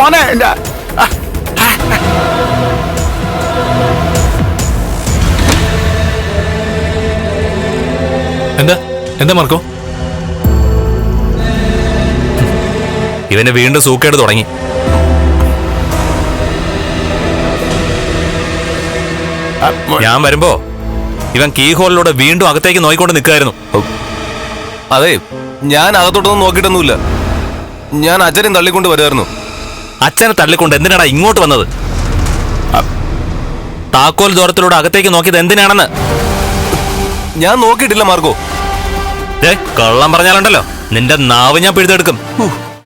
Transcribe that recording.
മോനെ എന്റെ എന്താ? എന്താ മാർക്കോ? ഇവനെ വീണ്ടും സൂക്കേട് തുടങ്ങി. ഞാൻ വരുമ്പോ ഇവൻ കീ ഹോളിലൂടെ വീണ്ടും അകത്തേക്ക് നോക്കിക്കൊണ്ട് നിൽക്കായിരുന്നു അതെ ഞാൻ അകത്തോട്ടൊന്നും നോക്കിയിട്ടൊന്നുമില്ല. ഞാൻ അച്ഛനെ തള്ളിക്കൊണ്ട് വരുമായിരുന്നു അച്ഛനെ തള്ളിക്കൊണ്ട് എന്തിനാടാ ഇങ്ങോട്ട് വന്നത്? താക്കോൽ ദൂരത്തിലൂടെ അകത്തേക്ക് നോക്കിയത് എന്തിനാണെന്ന്? ഞാൻ നോക്കിയിട്ടില്ല മാർഗോ. ഏ കള്ളം പറഞ്ഞാലുണ്ടല്ലോ. നിന്റെ നാവ് ഞാൻ പിഴുതെടുക്കും.